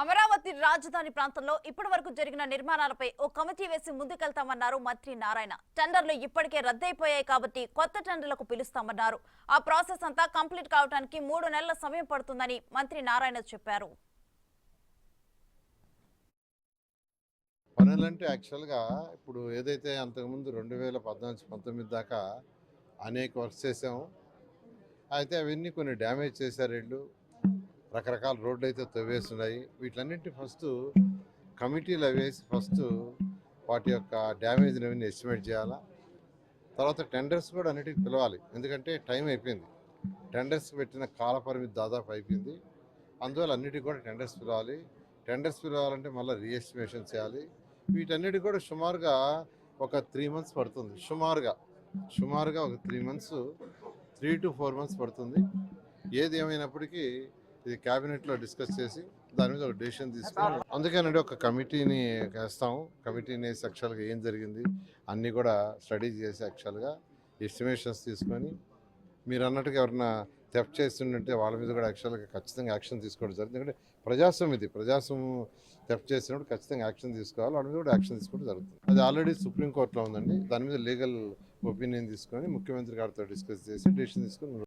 అమరావతి రాజధాని ప్రాంతంలో ఇప్పటి వరకు జరిగిన నిర్మాణాలపై ఓ కమిటీ వేసి ముందుకెళ్తామన్నారు మంత్రి నారాయణ. టెండర్లు ఇప్పటికే రద్దయిపోయాయి కాబట్టి కొత్త టెండర్లకు పిలుస్తామన్నారు. ఆ ప్రాసెస్ అంతా కంప్లీట్ కావడానికి మూడు నెలల సమయం పడుతుందని మంత్రి నారాయణ చెప్పారు. పనులంటే యాక్చువల్గా ఇప్పుడు ఏదైతే అంతకుముందు రెండు వేల పద్నాలుగు పంతొమ్మిది దాకా అనేక వర్క్స్ చేసాము అయితే అవన్నీ కొన్ని డ్యామేజ్ చేశారు వీళ్ళు రకరకాల రోడ్లు అయితే తవ్వేస్తున్నాయి. వీటిలన్నింటి ఫస్ట్ కమిటీలు అవేసి ఫస్ట్ వాటి యొక్క డ్యామేజ్ని అవన్నీ ఎస్టిమేట్ చేయాలా? తర్వాత టెండర్స్ కూడా అన్నిటికి పిలవాలి. ఎందుకంటే టైం అయిపోయింది. టెండర్స్ పెట్టిన కాల పరిమితి దాదాపు అయిపోయింది. అందువల్ల అన్నిటికి కూడా టెండర్స్ పిలవాలి. టెండర్స్ పిలవాలంటే మళ్ళీ రీఎస్టిమేషన్ చేయాలి. వీటన్నిటి కూడా సుమారుగా ఒక త్రీ మంత్స్ పడుతుంది. సుమారుగా సుమారుగా ఒక three months three to four months పడుతుంది. ఏది ఏమైనప్పటికీ ఇది క్యాబినెట్లో డిస్కస్ చేసి దాని మీద ఒక డెసిషన్ తీసుకుని అందుకేనండి ఒక కమిటీని వేస్తాము కమిటీని వేసి యాక్చువల్గా ఏం జరిగింది అన్నీ కూడా స్టడీ చేసి యాక్చువల్గా ఎస్టిమేషన్స్ తీసుకొని మీరు అన్నట్టుగా ఎవరన్నా థెఫ్ట్ చేస్తుంటే వాళ్ళ మీద కూడా యాక్చువల్గా ఖచ్చితంగా యాక్షన్ తీసుకోవడం జరుగుతుంది. ఎందుకంటే ప్రజాస్వామ్యం ఇది. ప్రజాస్వామ్యం థెఫ్ట్ చేసినప్పుడు ఖచ్చితంగా యాక్షన్ తీసుకోవాలి. వాళ్ళ మీద కూడా యాక్షన్ తీసుకోవడం జరుగుతుంది. అది ఆల్రెడీ సుప్రీంకోర్టులో ఉందండి. దాని మీద లీగల్ ఒపీనియన్ తీసుకొని ముఖ్యమంత్రి గారితో డిస్కస్ చేసి డెసిషన్ తీసుకొని